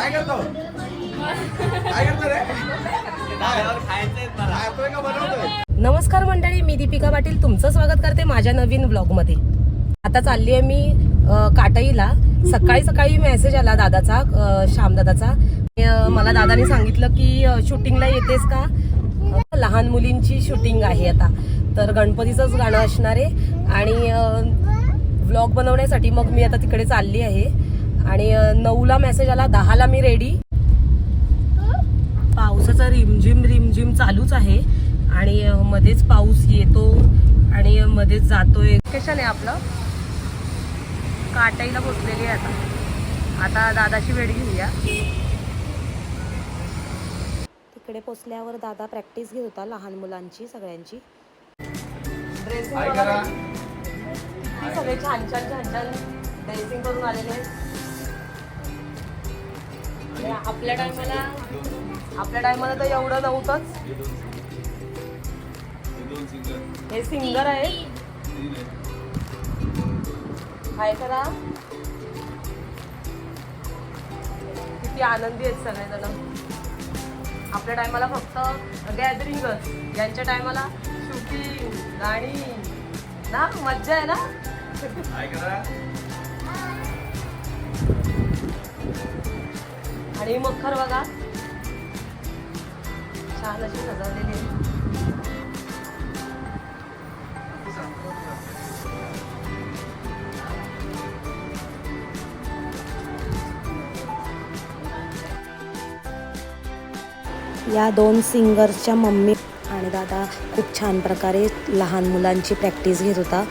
काय करतो? काय करतो रे? खायचंय का बनवतोय? नमस्कार मंडळी मी दीपिका पाटील. तुमचं स्वागत करते माझ्या नवीन ब्लॉगमध्ये आता चालली आहे मी काटईला. सकाळी सकाळी मेसेज आला दादाचा श्यामदादाचा. मला दादाने सांगितलं की शूटिंगला येतेस का? लहान मुलींची शूटिंग आहे आता. तर गणपतीचंच गाणं असणार आहे. आणि व्लॉग बनवण्यासाठी मग मी आता तिकडे चालली आहे. आणि नऊला मेसेज आला दहाला मी रेडी पावसाचा रिमझिम रिमझिम चालूच आहे. आणि मध्येच पाऊस येतो आणि मध्येच जातोय. लोकेशन आहे आपलं? काटाईला पोचलेली आहे आता. आता दादाची वेळ घेऊया. तिकडे पोचल्यावर दादा प्रॅक्टिस घेत होता लहान मुलांची सगळ्यांची. ड्रेसिंग सगळे छान छान छान छान ड्रेसिंग करून आलेले आपल्या टायमाला आपल्या टायमाला तर एवढं नव्हतंच हे सिंगर आहे काय करा. किती आनंदी आहेत सगळेजण. आपल्या टायमाला फक्त गॅदरिंगच यांच्या टायमाला शूटिंग गाणी ना मज्जा आहे ना? काय करा. आणि मखर बघा. छान अशी सजवलेली आहे. या दोन सिंगर्सच्या मम्मी आणि दादा खूप छान प्रकारे लहान मुलांची प्रॅक्टिस घेत होता.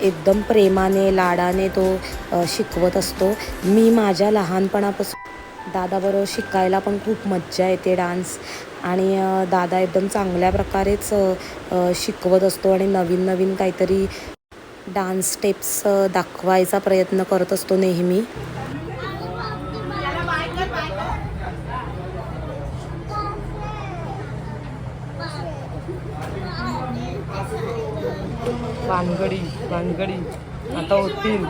एकदम प्रेमाने लाडाने तो शिकवत असतो. मी माझ्या लहानपणापासून दादाबरोबर शिकायला पण खूप मज्जा येते डान्स आणि दादा एकदम चांगल्या प्रकारेच शिकवत असतो आणि नवीन नवीन काहीतरी डान्स स्टेप्स दाखवायचा प्रयत्न करत असतो नेहमी भानगडी भानगडी आता होतील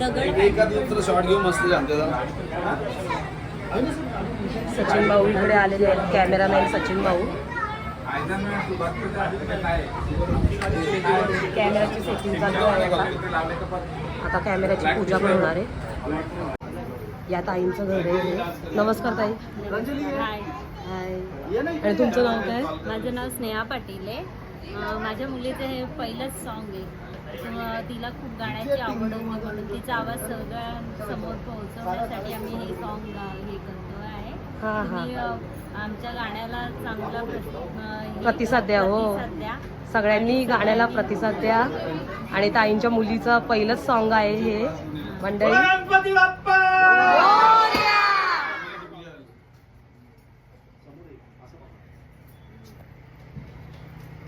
मस्त सचिन भाऊ इकडे आलेले आहेत कॅमेरामॅन सचिन भाऊ. कॅमेराची सेटिंग चालू आहे आता. आता कॅमेऱ्याची पूजा पण होणार आहे. या ताईंचं घर आहे. नमस्कार ताई. हाय. हाय. आणि तुमचं नाव काय? माझं नाव स्नेहा पाटील आहे. माझ्या मुलीचं हे पहिलंच सॉन्ग आहे. तिला खूप गाण्याची आवड होती म्हणून तिचा आवाज सगळ्यांसमोर पोहोचवण्यासाठी आम्ही हे सॉन्ग हे करतो आहे हा, हा. तुम्ही, आमच्या गाण्याला चांगला हे- प्रतिसाद द्या, हो. प्रतिसाद द्या. सगळ्यांनी गाण्याला प्रतिसाद द्या आणि ताईंच्या मुलीचं पहिलंच सॉन्ग आहे हे मंडळी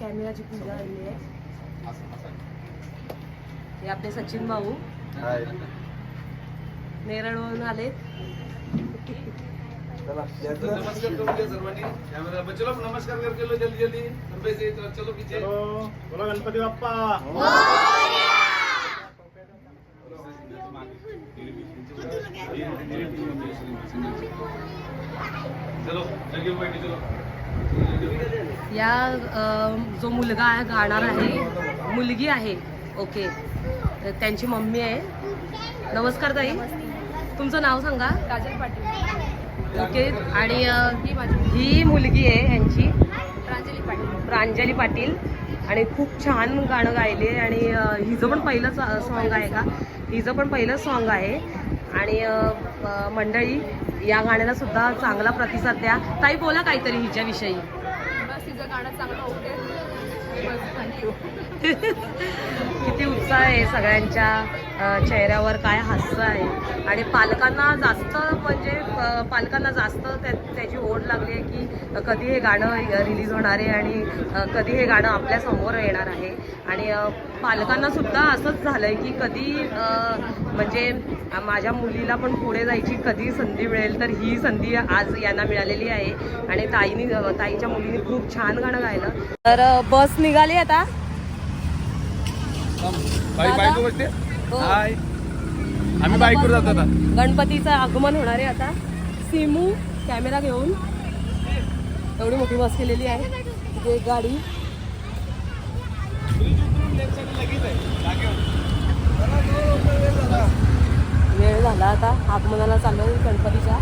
कॅमेराची पूजा आली आहे हे आपले सचिन भाऊ. नेरळवरून आलेत नमस्कार करून सर्वांनी. चलो नमस्कार करके लो जल्दी जल्दी. चलो पीछे बोला गणपती बाप्पा. चलो लगे बैठी चलो. या अ, जो मुलगा आहे गाणार आहे मुलगी आहे. ओके. त्यांची मम्मी आहे. नमस्कार ताई. तुमचं नाव सांगा. काजल पाटील. ओके. आणि ही मुलगी. आहे यांची. प्रांजली पाटील. प्रांजली पाटील. आणि खूप छान गाणं गायले आणि हिचं पण पहिलंच सॉन्ग आहे का? हिचं पण पहिलंच सॉन्ग आहे. आणि मंडळी या गाण्याला सुद्धा चांगला प्रतिसाद द्या. ताई बोला काहीतरी हिच्याविषयी. बस तिचं गाणं चांगलं होते थँक्यू किती उत्साह आहे सगळ्यांच्या. चेहऱ्यावर काय हास्य आहे? आणि पालकांना जास्त म्हणजे पालकांना जास्त त्या त्याची ओढ लागली आहे की कधी हे गाणं रिलीज होणार आहे आणि कधी हे गाणं आपल्यासमोर येणार आहे. आणि पालकांना सुद्धा असंच झालं आहे की कधी म्हणजे माझ्या मुलीला पण पुढे जायची कधी संधी मिळेल तर ही संधी आज यांना मिळालेली आहे. आणि ताईनी ताईच्या मुलीने खूप छान गाणं गायलं. तर बस निघाली आता. बसते हो. हाय आम्ही बाईकवर जातो आता. गणपतीचं आगमन होणार आहे आता. सिमू कॅमेरा घेऊन. एवढी मोठी बस केलेली आहे. इथे एक गाडी. वेळ झाला आता. आगमनाला चालू गणपतीच्या.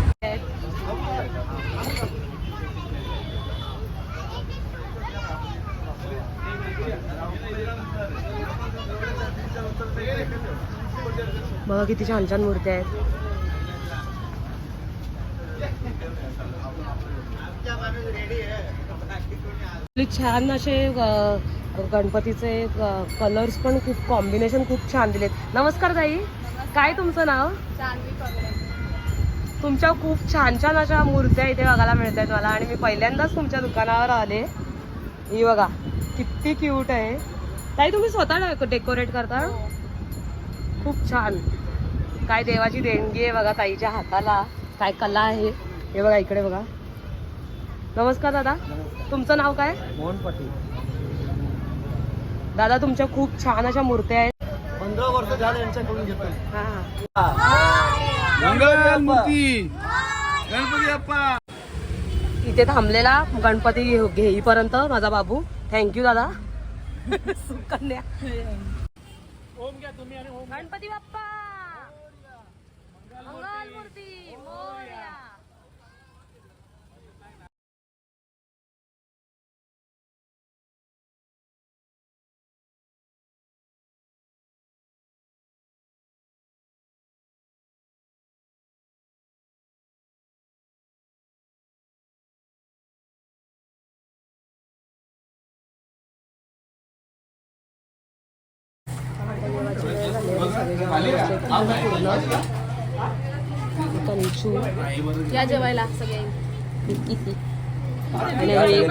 बघा किती छान छान मूर्त्या आहेत. छान असे गणपतीचे कलर्स पण खूप कॉम्बिनेशन खूप छान दिलेत. नमस्कार ताई. काय तुमचं नाव? तुमच्या खूप छान छान अशा मूर्त्या इथे बघायला मिळत आहेत मला. आणि मी पहिल्यांदाच तुमच्या दुकानावर आले. ही बघा किती क्यूट आहे. ताई तुम्ही स्वतः डेकोरेट करता? खूप छान. काय देवाची देणगी आहे बघा ताईच्या हाताला. काय कला आहे. हे बघा इकडे बघा. नमस्कार दादा. तुमचं नाव काय? मोहन पाटील. दादा तुमच्या खूप छान अशा मूर्त्या आहेत. पंधरा वर्ष झाले यांच्याकडून घेतोय. हा. मूर्ती गणपती. बाप्पा. इथे थांबलेला गणपती घेईपर्यंत माझा बाबू. थँक्यू दादा. सुकन्या गणपती बाप्पा मंगल कंचू या जेवायला सगळे आणि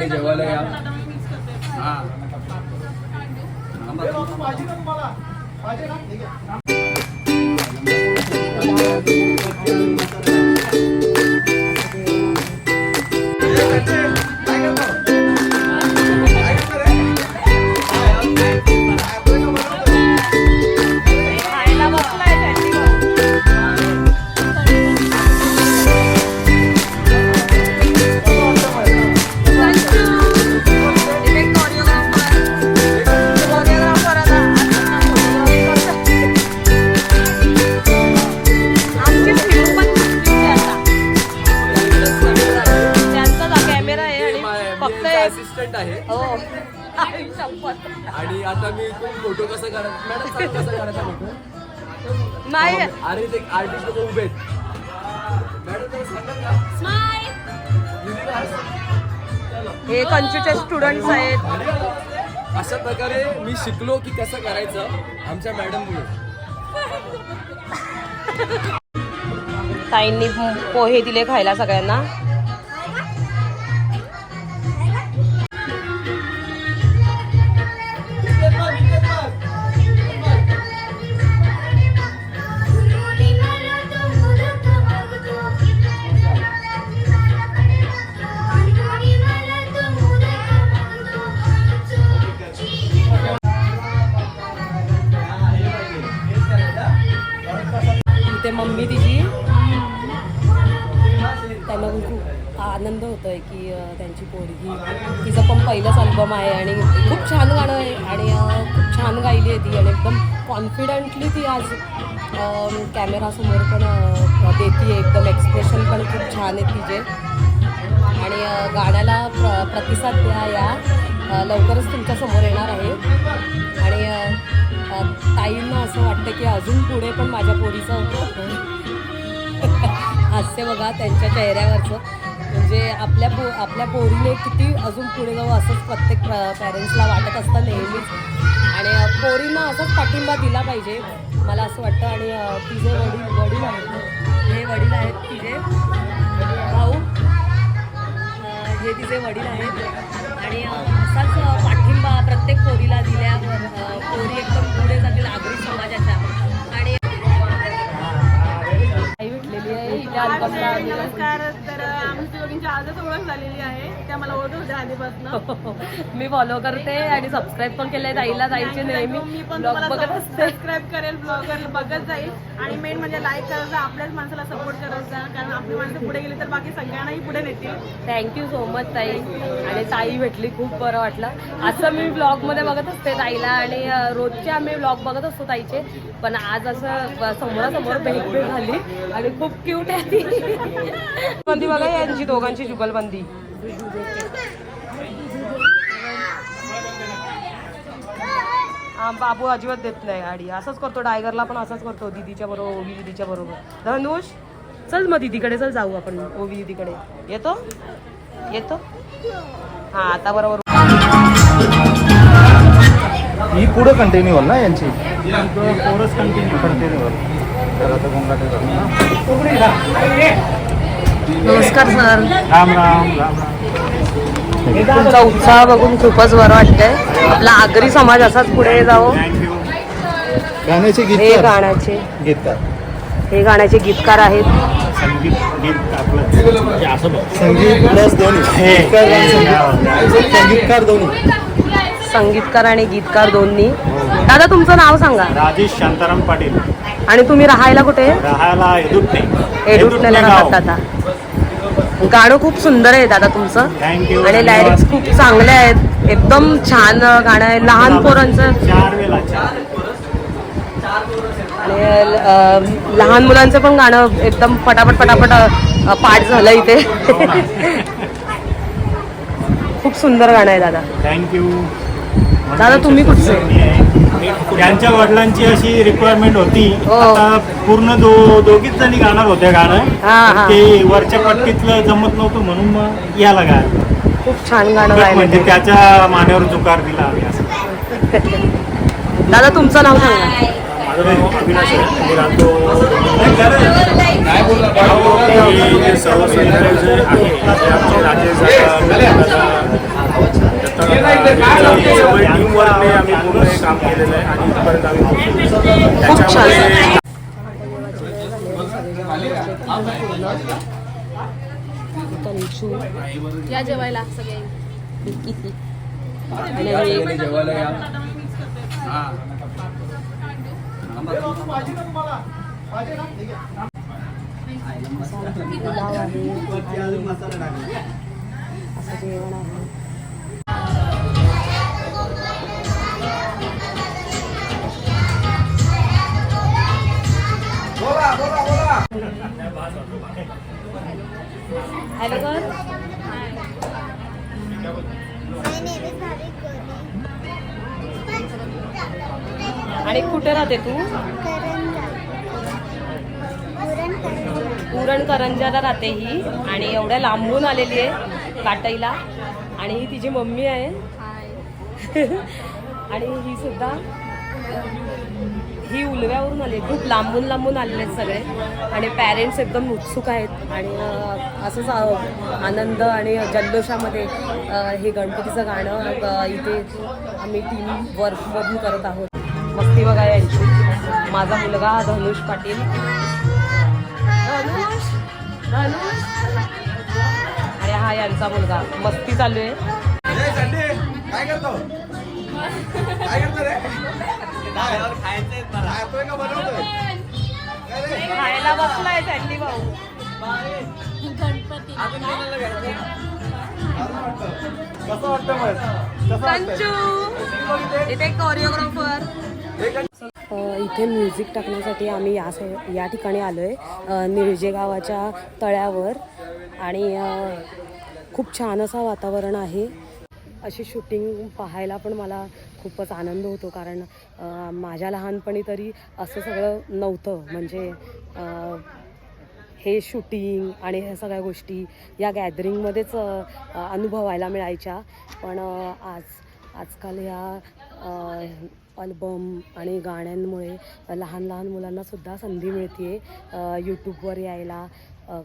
हे कंचूचे स्टुडंट्स आहेत. अशा प्रकारे मी शिकलो की कसं करायचं आमच्या मॅडममुळे. ताईंनी पोहे दिले खायला सगळ्यांना. त्यांना पण खूप आनंद आहे की त्यांची पोरगी तिचं पण पहिलंच अल्बम आहे आणि खूप छान गाणं आहे आणि खूप छान गायली आहे ती आणि एकदम कॉन्फिडंटली ती आज कॅमेरासमोर पण देते एकदम एक्सप्रेशन पण खूप छान आहे तिचे. आणि गाण्याला प्र प्रतिसाद द्या या. लवकरच तुमच्यासमोर येणार आहे. आणि ताईंना असं वाटतं की अजून पुढे पण माझ्या पोरीचं हास्य बघा त्यांच्या चेहऱ्यावरचं. म्हणजे आपल्या पो आपल्या पोरीने किती अजून पुढे जाऊ असंच प्रत्येक पॅरेंट्सला वाटत असतं नेहमीच. आणि पोरींना असंच पाठिंबा दिला पाहिजे. मला असं वाटतं. आणि तिचे वडील वडील आहेत हे वडील आहेत तिचे. भाऊ हे तिचे वडील आहेत. आणि असाच पाठिंबा प्रत्येक पोरीला दिल्यावर पोरी एकदम पुढे जातील नागरिक समाज नमस्कार तर आमची आजच ओळख झालेली आहे. त्या मला ओळखत होत्या आधीपासून. मी फॉलो करते आणि सबस्क्राईब पण केलंय ताईला. ताईचे नेहमी मी पण सबस्क्राईब करेल ब्लॉगर बघत जाईल. आणि मेन म्हणजे लाईक करायचा आपल्याच माणसाला सपोर्ट करायचा कारण आपली माणसं पुढे गेली तर बाकी सगळ्यांनाही पुढे नेतील. थँक्यू सो मच ताई. आणि ताई भेटली खूप बरं वाटलं. असं मी ब्लॉगमध्ये बघत असते ताईला आणि रोजचे आम्ही ब्लॉग बघत असतो ताईचे. पण आज असं समोरासमोर भेट भेट झाली आणि खूप क्यूट आहे ती. बंदी बघा यांची दोघांची जुगलबंदी. हा बाबू अजिबात देत नाही गाडी. असंच करतो डायगरला पण असंच करतो दीदीच्या बरोबर ओवी दीदीच्या बरोबर. धनुष चल मग दीदीकडे चल जाऊ आपण ओवी दीदीकडे. येतो? येतो? हा आता बरोबर. ही पुढं कंटिन्यू होईल ना यांची? कंटिन्यू कंटिन्यू होईल. तर आता गोंगाटे नमस्कार सर. राम राम राम राम. तुमचा उत्साह बघून खूपच बरं वाटतंय. आपला आगरी समाज असाच पुढे जावं. गाण्याचे हे गीत गाण्याचे. गीतकार. हे गाण्याचे गीतकार आहेत. संगीत गीत आपलं. संगीत प्लस दोन्ही गीतकार आणि संगीत. संगीतकार दोन्ही. संगीतकार आणि गीतकार दोन्ही. दादा तुमचं नाव सांगा. राजेश शांताराम पाटील. आणि तुम्ही राहायला कुठे? राहायला एदुटणे एडुटण्याला राहतात आता गाणं खूप सुंदर आहे दादा तुमचं. आणि लायरिक्स खूप चांगले आहेत. एकदम छान गाणं आहे. लहान पोरांचं. चार वेळा चार. आणि लहान मुलांचं पण गाणं एकदम पटापट पटापट पाठ झालं इथे. खूप सुंदर गाणं आहे दादा. थँक्यू दादा तुम्ही कुठचे? त्यांच्या वडिलांची अशी रिक्वायरमेंट होती. हो. आता पूर्ण दो दोघीच जणी गाणार होत्या गाणं. हा. ते वरच्या पट्टीतलं जमत नव्हतं म्हणून मग याला गायला. खूप छान गाणं म्हणजे त्याच्या मान्यावर जुकार दिला आम्ही असं. दादा तुमचं नाव सांगा. माझं नाव अविनाश आहे. मी राहतो काय हे जे सर्व सुविधा जे आहे ते आमचे राजेश टीमवर्कने आम्ही पूर्ण हे काम केलेलं आहे आणि इथपर्यंत आम्ही पोहोचलो. खूप छान त्याच्यामुळे तंचू या जेवायला सगळे जेवायला या हा पुलाव आहे असं जेवण आहे हॅलो सर आणि कुठे राहते तू? पुरण करंजाला राहते ही. आणि एवढ्या लांबून आलेली आहे काटईला. आणि ही तिची मम्मी आहे. आणि ही सुद्धा ही उलव्यावरून आली खूप लांबून लांबून आलेले आहेत सगळे. आणि पॅरेंट्स एकदम उत्सुक आहेत. आणि असंच आनंद आणि जल्लोषामध्ये हे गणपतीचं गाणं इथे आम्ही टीम वर्कमधून करत आहोत. मस्ती बघा यांची माझा मुलगा धनुष पाटील. धनुष! धनुष! हा यांचा मुलगा. मस्ती चालू आहे. काय करतो? काय करतो रे? खायचंय का बनवतोय? काय रे? खायला बसलाय सँडी भाऊ. गणपती कसं वाटतं मग? कसं कंचू. इथे कोरिओग्राफर इथे म्युझिक टाकण्यासाठी आम्ही या या ठिकाणी आलो आहे निळजे गावाच्या तळ्यावर. आणि खूप छान असं वातावरण आहे. अशी शूटिंग पाहायला पण मला खूपच आनंद होतो कारण माझ्या लहानपणी तरी असं सगळं नव्हतं. म्हणजे हे शूटिंग आणि ह्या सगळ्या गोष्टी या गॅदरिंगमध्येच अनुभवायला मिळायच्या. पण आज आजकाल ह्या अल्बम आणि गाण्यांमुळे लहान लहान मुलांनासुद्धा संधी मिळते यूट्यूबवर यायला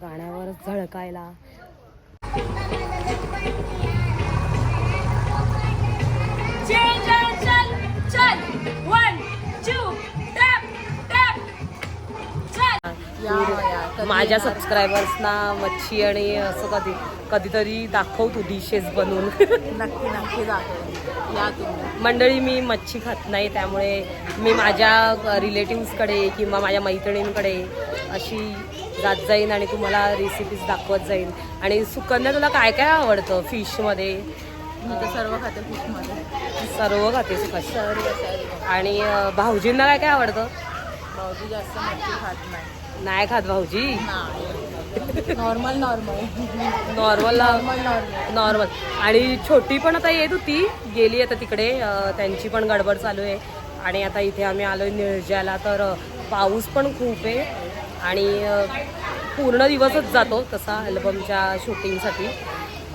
गाण्यावर झळकायला. माझ्या सबस्क्रायबर्सना मच्छी आणि असं कधी कधीतरी दाखव तू डिशेस बनवून. नक्की नक्की दाखव. या तुम्ही. मंडळी मी मच्छी खात नाही त्यामुळे मी माझ्या रिलेटिव्सकडे किंवा माझ्या मैत्रिणींकडे अशी जात जाईन आणि तुम्हाला रेसिपीज दाखवत जाईन. आणि सुकन्या तुला काय काय आवडतं फिशमध्ये मी तर सर्व खाते फिशमध्ये सर्व खाते सुकन्या सर्व आणि भाऊजींना काय काय आवडतं? भाऊजी जास्त मच्छी खात नाही. नाही खात भाऊजी. Normal normal. नॉर्मल नॉर्मल आणि छोटी पण आता येत होती. गेली आता तिकडे. त्यांची पण गडबड चालू आहे. आणि आता इथे आम्ही आलोय निळज्याला तर पाऊस पण खूप आहे. आणि पूर्ण दिवसच जातो तसा अल्बमच्या शूटिंगसाठी.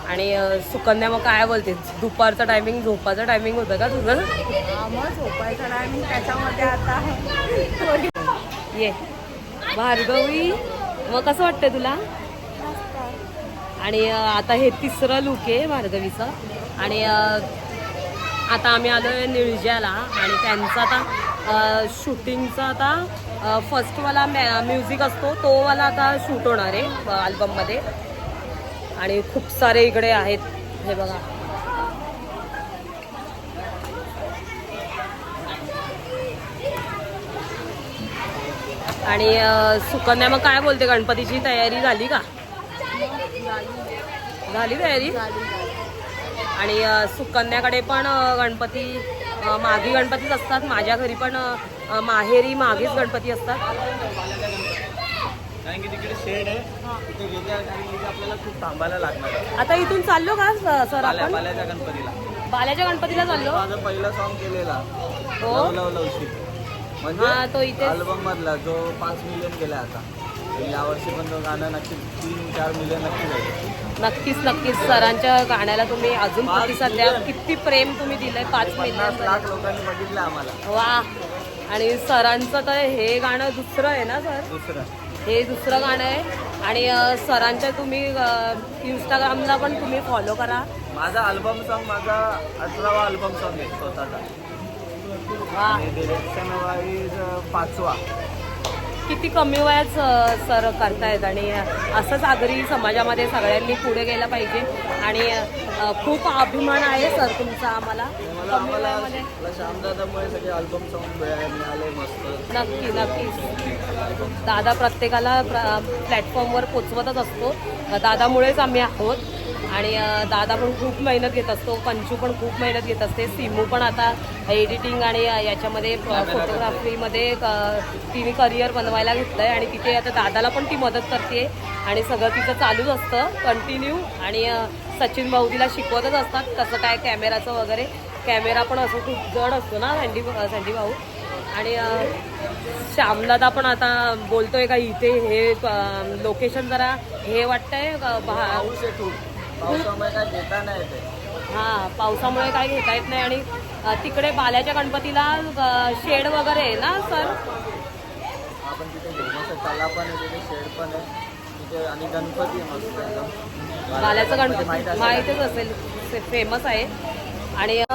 आणि सुकन्या मग काय बोलते? दुपारचं टायमिंग झोपाचं टायमिंग होतं का तुझं? मग झोपायचा टायमिंग त्याच्यामध्ये आता ये. भार्गवी मग कसं वाटतंय तुला? आणि आता हे तिसरं लुक आहे भार्गवीचं आणि आता आम्ही आलो आहे निळज्याला. आणि त्यांचं आता शूटिंगचा आता फर्स्टवाला मॅ म्युझिक असतो तोवाला आता शूट होणार आहे अल्बममध्ये आणि खूप सारे इकडे आहेत हे बघा. आणि सुकन्या मग काय बोलते गणपतीची तयारी झाली का झाली तयारी आणि सुकन्याकडे पण गणपती मागे गणपतीच असतात माझ्या घरी पण माहेरी मागेच गणपती असतात. आता इथून चाललो का सर आपण बाल्याच्या गणपतीला चाललो माझा पहिला सॉन्ग केलेला हो हा, तो म्हणजे इथेच- अल्बम मधला जो पाच मिलियन गेला आता. आणि यावर्षी पण तो गाणं नक्की तीन चार मिलियन नक्की जाईल नक्कीच नक्कीच. सरांच्या गाण्याला तुम्ही अजून पाच प्रतिसाद द्या मिलियन. किती प्रेम तुम्ही दिलंय? पाच पन्नास मिनिटांमध्ये लाख लोकांनी बघितलं आम्हाला. वा. आणि सरांचं तर हे गाणं दुसरं आहे ना सर? दुसरं. हे दुसरं गाणं आहे. आणि अ, सरांच्या तुम्ही इंस्टाग्रामला पण तुम्ही फॉलो करा. माझा अल्बम सॉन्ग माझा अठरावा अल्बम सॉन्ग आहे स्वतःचा. डिरेक्शन वाईज पाचवा. किती कमी वयात सर करतायत? आणि असंच आगरी समाजामध्ये सगळ्यांनी पुढे गेलं पाहिजे. आणि खूप अभिमान आहे सर तुमचा आम्हाला. नक्की नक्कीच दादा प्रत्येकाला प्लॅटफॉर्मवर पोचवतच असतो. दादामुळेच आम्ही आहोत. आणि दादा पण खूप मेहनत घेत असतो पंचू पण खूप मेहनत घेत असते सिमू पण आता एडिटिंग आणि याच्यामध्ये फोटोग्राफीमध्ये तिने करिअर बनवायला घेतलं आहे आणि तिथे आता दादाला पण ती मदत करते आणि सगळं तिचं चालूच असतं कंटिन्यू आणि सचिन भाऊ तिला शिकवतच असतात कसं काय कॅमेराचं वगैरे. कॅमेरा पण असं खूप जड असतो ना सँडी सँडी भाऊ. आणि श्यामदादा पण आता बोलतोय का इथे हे लोकेशन जरा हे वाटतंय पावसामुळे काय घेता नाही येते हा पावसामुळे काय घेता येत नाही. आणि अ, तिकडे बाल्याच्या गणपतीला शेड वगैरे आहे ना सर? आपण तिथे घेऊ मस्त तला पण आहे तिथे शेड पण आहे. तिथे आणि गणपती आहे मस्त एकदम. बाल्याचं माहीत गणपती असेल. माहीतच असेल फेमस आहे. आणि अ,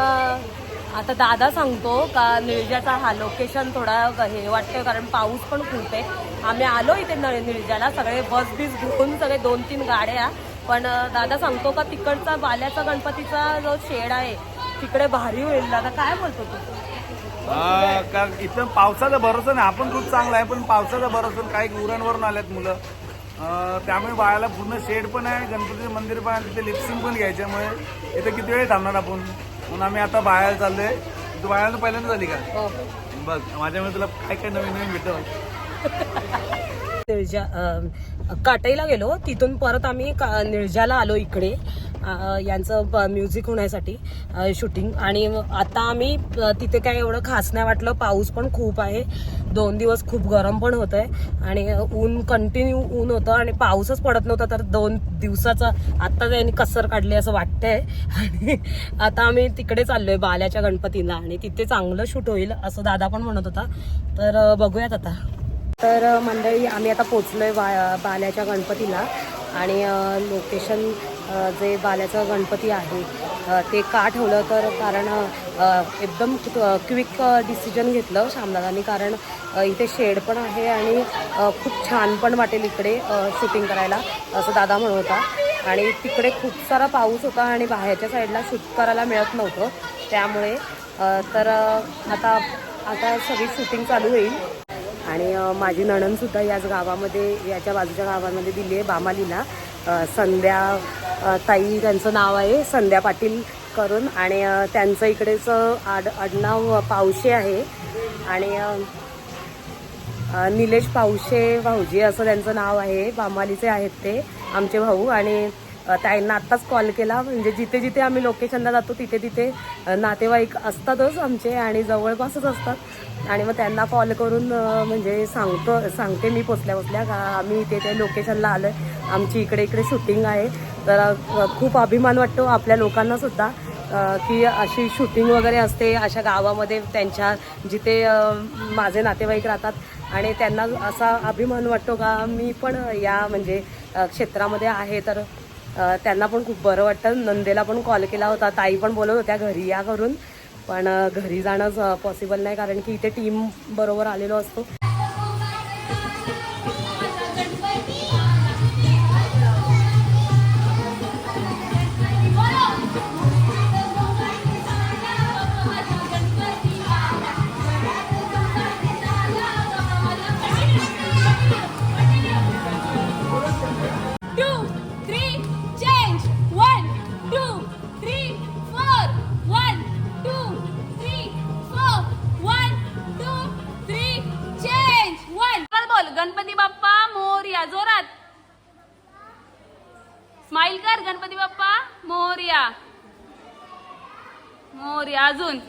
आता दादा सांगतो का निळजाचा हा लोकेशन थोडा हे वाटतं कारण पाऊस पण खूप आहे. आम्ही आलो इथे नळ निळजाला सगळे बस बीस घेऊन सगळे दोन तीन गाड्या पण दादा सांगतो का तिकडचा बाल्याचा गणपतीचा जो शेड आहे तिकडे भारी होईल. दादा काय बोलतो तू? हा, कारण इथं पावसाचा भरोसा नाही. आपण खूप चांगला आहे पण पावसाचा भरोसा नाही. काही उरणवरून आल्यात मुलं. अं, त्यामुळे बाळाला पूर्ण शेड पण आहे गणपतीचं मंदिर पण आहे तिथे लिपसिंग पण घ्यायच्यामुळे इथे किती वेळ थांबणार आपण? म्हणून आम्ही आता बाहेर चाललोय. तू बाहेर पहिल्यांदा झाली का? हो. बघ माझ्यामुळे तुला काय काय नवीन नवीन भेटत निळजा काटईला गेलो. तिथून परत आम्ही का निळजाला आलो इकडे. यांचं म्युझिक होण्यासाठी शूटिंग आणि आता आम्ही तिथे काय एवढं खास नाही वाटलं. पाऊस पण खूप आहे. दोन दिवस खूप गरम पण होत आहे आणि ऊन कंटिन्यू ऊन होतं. आणि पाऊसच पडत नव्हता. तर दोन दिवसाचा आत्ता त्यांनी कसर काढली असं वाटतंय. आणि आता आम्ही तिकडे चाललोय बाल्याच्या गणपतीला. आणि तिथे चांगलं शूट होईल असं दादा पण म्हणत होता. तर बघूयात आता. तर मंडळी आम्ही आता पोचलोय बा बाल्याच्या गणपतीला. आणि लोकेशन जे बाल्याचं गणपती आहे ते का ठेवलं? तर कारण एकदम क्विक डिसिजन घेतलं श्यामदादांनी. कारण इथे शेड पण आहे आणि खूप छान पण वाटेल इकडे शूटिंग करायला असं दादा म्हणत होता. आणि तिकडे खूप सारा पाऊस होता आणि बाहेरच्या साईडला शूट करायला मिळत नव्हतं. त्यामुळे तर आता आता सगळी शूटिंग चालू होईल. आणि माझी नणनसुद्धा याच गावामध्ये याच्या बाजूच्या गावामध्ये दिली आहे बामालीला. संध्या ताई त्यांचं नाव आहे संध्या पाटील करून. आणि त्यांचं इकडेच आड आडनाव पावशे आहे. आणि निलेश पावशे भाऊजी असं त्यांचं नाव आहे. बामालीचे आहेत ते आमचे भाऊ. आणि त्यांना आत्ताच कॉल केला. म्हणजे जिथे जिथे आम्ही लोकेशनला जातो तिथे तिथे नातेवाईक असतातच आमचे आणि जवळपासच असतात. आणि मग त्यांना कॉल करून म्हणजे सांगतो सांगते मी पोचल्या पोचल्या का आम्ही इथे त्या लोकेशनला आलो आहे आमची इकडे इकडे शूटिंग आहे. तर खूप अभिमान वाटतो आपल्या लोकांना सुद्धा की अशी शूटिंग वगैरे असते. अशा गावामध्ये त्यांच्या जिथे माझे नातेवाईक राहतात आणि त्यांना असा अभिमान वाटतो का मी पण या म्हणजे क्षेत्रामध्ये आहे. तर त्यांना पण खूप बरं वाटतं. नंदेला पण कॉल केला होता. ताई पण बोलत होत्या घरी या करून. पण घरी जाणंच पॉसिबल नाही कारण की इथे टीम बरोबर आलेलो असतो. मोरया अजून.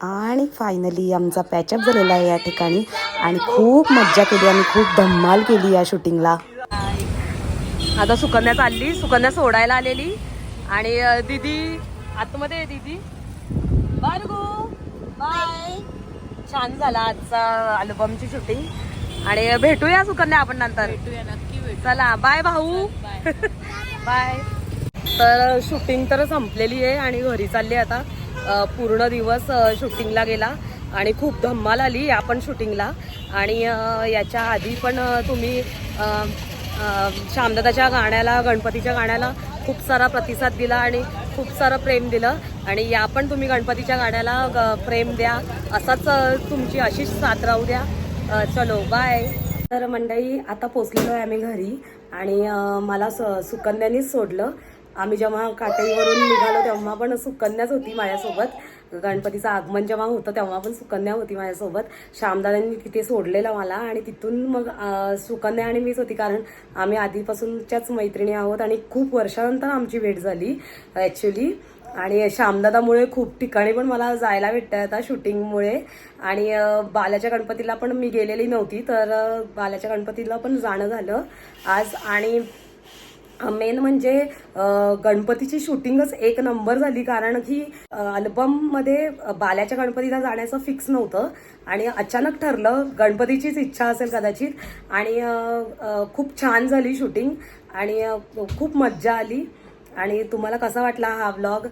आणि फायनली आमचा पॅचअप झालेला आहे या ठिकाणी. आणि खूप मज्जा केली आणि खूप धम्माल केली या शूटिंगला आता सुकन्या चालली. सुकन्या सोडायला आलेली. आणि दीदी आतमध्ये आहे दीदी. Bye bye. छान झाला आजचा अल्बमची शूटिंग आणि भेटूया सुकन्या आपण नंतर. चला बाय भाऊ. बाय तर शूटिंग तर संपलेली आहे आणि घरी चालली आता. पूर्ण दिवस शूटिंगला गेला आणि खूप धम्माल आली या पण शूटिंगला आणि याच्या आधी पण तुम्ही अ, गाण्याला गणपतीच्या गाण्याला खूप सारा प्रतिसाद दिला आणि खूप सारं प्रेम दिलं. आणि या पण तुम्ही गणपतीच्या गाण्याला ग- प्रेम द्या. असाच तुमची अशीच साथ राहू द्या. चलो बाय तर मंडळी आता पोचलेलो आहे आम्ही घरी आणि मला स सुकन्यानीच सोडलं. आम्ही जेव्हा काटईवरून निघालो तेव्हा पण सुकन्याच होती माझ्यासोबत. गणपतीचं आगमन जेव्हा होतं तेव्हा पण सुकन्या होती माझ्यासोबत. श्यामदादांनी तिथे सोडलेलं मला आणि तिथून मग सुकन्या आणि मीच होती. कारण आम्ही आधीपासूनच्याच मैत्रिणी आहोत आणि खूप वर्षानंतर आमची भेट झाली ॲक्च्युली आणि श्यामदादामुळे खूप ठिकाणी पण मला जायला भेटतं आता शूटिंगमुळे. आणि बाल्याच्या गणपतीला पण मी गेलेली नव्हती तर बाल्याच्या गणपतीला पण जाणं झालं आज. आणि मेन म्हणजे गणपतीची शूटिंगच एक नंबर झाली कारण की अल्बममध्ये बाल्याच्या गणपतीला जाण्याचं फिक्स नव्हतं. आणि अचानक ठरलं गणपतीचीच इच्छा असेल कदाचित. आणि खूप छान झाली शूटिंग. आणि खूप मज्जा आली. आणि तुम्हाला कसा वाटला हा व्लॉग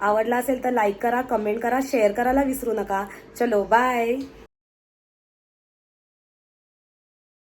आवडला असेल तर लाईक करा कमेंट करा शेअर करायला विसरू नका. चलो बाय